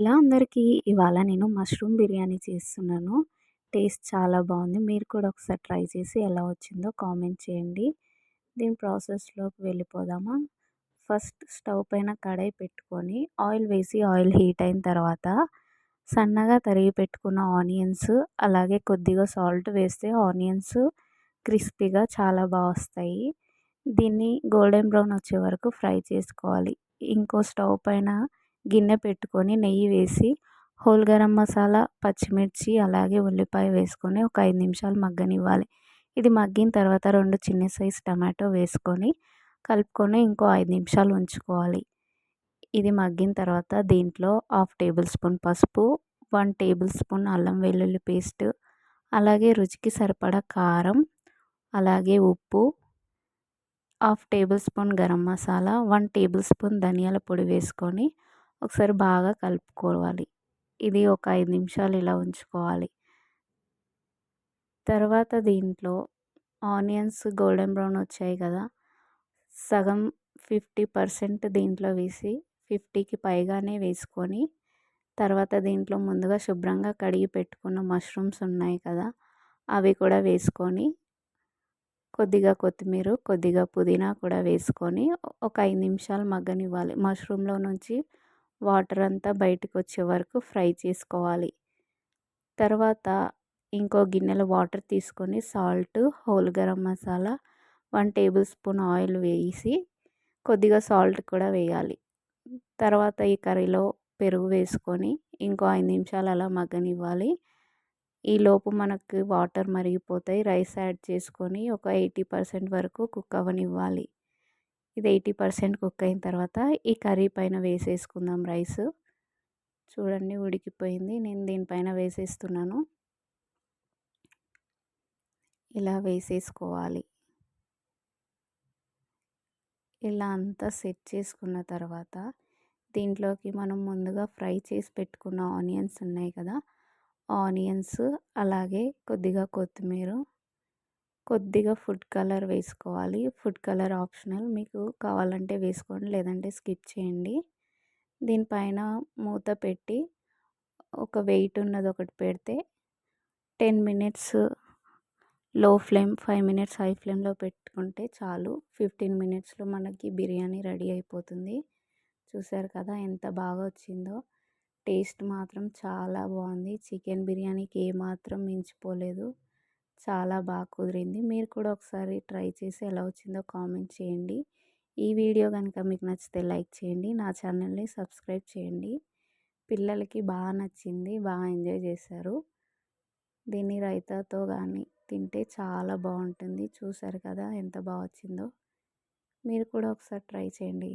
ఇలా అందరికీ ఇవాళ నేను మష్రూమ్ బిర్యానీ చేస్తున్నాను. టేస్ట్ చాలా బాగుంది. మీరు కూడా ఒకసారి ట్రై చేసి ఎలా వచ్చిందో కామెంట్ చేయండి. దీని ప్రాసెస్లోకి వెళ్ళిపోదామా? ఫస్ట్ స్టవ్ పైన కడాయి పెట్టుకొని ఆయిల్ వేసి ఆయిల్ హీట్ అయిన తర్వాత సన్నగా తరిగి పెట్టుకున్న ఆనియన్స్ అలాగే కొద్దిగా సాల్ట్ వేస్తే ఆనియన్స్ క్రిస్పీగా చాలా బాగా వస్తాయి. దీన్ని గోల్డెన్ బ్రౌన్ వచ్చే వరకు ఫ్రై చేసుకోవాలి. ఇంకో స్టవ్ పైన గిన్నె పెట్టుకొని నెయ్యి వేసి హోల్ గరం మసాలా పచ్చిమిర్చి అలాగే ఉల్లిపాయ వేసుకొని ఒక ఐదు నిమిషాలు మగ్గనివ్వాలి. ఇది మగ్గిన తర్వాత రెండు చిన్న సైజ్ టమాటో వేసుకొని కలుపుకొని ఇంకో ఐదు నిమిషాలు ఉంచుకోవాలి. ఇది మగ్గిన తర్వాత దీంట్లో హాఫ్ టేబుల్ స్పూన్ పసుపు వన్ టేబుల్ స్పూన్ అల్లం వెల్లుల్లి పేస్ట్ అలాగే రుచికి సరిపడా కారం అలాగే ఉప్పు half tablespoon garam masala one tablespoon ధనియాల పొడి వేసుకొని ఒకసారి బాగా కలుపుకోవాలి. ఇది ఒక ఐదు నిమిషాలు ఇలా ఉంచుకోవాలి. తర్వాత దీంట్లో ఆనియన్స్ గోల్డెన్ బ్రౌన్ వచ్చాయి కదా. సగం ఫిఫ్టీ పర్సెంట్ దీంట్లో వేసి ఫిఫ్టీకి పైగానే వేసుకొని తర్వాత దీంట్లో ముందుగా శుభ్రంగా కడిగి పెట్టుకున్న మష్రూమ్స్ ఉన్నాయి కదా అవి కూడా వేసుకొని కొద్దిగా కొత్తిమీర కొద్దిగా పుదీనా కూడా వేసుకొని ఒక ఐదు నిమిషాలు మగ్గనివ్వాలి. మష్రూమ్లో నుంచి వాటర్ అంతా బయటకు వచ్చే వరకు ఫ్రై చేసుకోవాలి. తర్వాత ఇంకో గిన్నెలో వాటర్ తీసుకొని salt whole garam masala one tablespoon oil వేసి కొద్దిగా సాల్ట్ కూడా వేయాలి. తర్వాత ఈ కర్రీలో పెరుగు వేసుకొని ఇంకో ఐదు నిమిషాలు అలా మగ్గనివ్వాలి. ఈలోపు మనకు వాటర్ మరిగిపోతాయి. రైస్ యాడ్ చేసుకొని ఒక ఎయిటీ పర్సెంట్ వరకు కుక్ అవ్వనివ్వాలి. ఇది ఎయిటీ పర్సెంట్ కుక్ అయిన తర్వాత ఈ కర్రీ పైన వేసేసుకుందాం రైస్. చూడండి ఉడికిపోయింది. నేను దీనిపైన వేసేస్తున్నాను. ఇలా వేసేసుకోవాలి. ఇలా అంతా సెట్ చేసుకున్న తర్వాత దీంట్లోకి మనం ముందుగా ఫ్రై చేసి పెట్టుకున్న ఆనియన్స్ ఉన్నాయి కదా? ఆనియన్స్ అలాగే కొద్దిగా కొత్తిమీర కొద్దిగా ఫుడ్ కలర్ వేసుకోవాలి. ఫుడ్ కలర్ ఆప్షనల్ మీకు కావాలంటే వేసుకోండి లేదంటే స్కిప్ చేయండి. దీనిపైన మూత పెట్టి ఒక వెయిట్ ఉన్నది ఒకటి పెడితే టెన్ మినిట్స్లో ఫ్లేమ్ ఫైవ్ మినిట్స్ హై ఫ్లేమ్లో పెట్టుకుంటే చాలు. ఫిఫ్టీన్ మినిట్స్లో మనకి బిర్యానీ రెడీ అయిపోతుంది. చూసారు కదా ఎంత బాగా వచ్చిందో. టేస్ట్ మాత్రం చాలా బాగుంది. చికెన్ బిర్యానీకి ఏమాత్రం మించిపోలేదు. చాలా బాగా కుదిరింది. మీరు కూడా ఒకసారి ట్రై చేసి ఎలా వచ్చిందో కామెంట్ చేయండి. ఈ వీడియో కనుక మీకు నచ్చితే లైక్ చేయండి. నా ఛానల్ని సబ్స్క్రైబ్ చేయండి. పిల్లలకి బాగా నచ్చింది బాగా ఎంజాయ్ చేశారు. దీన్ని రైతాతో కానీ తింటే చాలా బాగుంటుంది. చూసారు కదా ఎంత బాగా వచ్చిందో. మీరు కూడా ఒకసారి ట్రై చేయండి.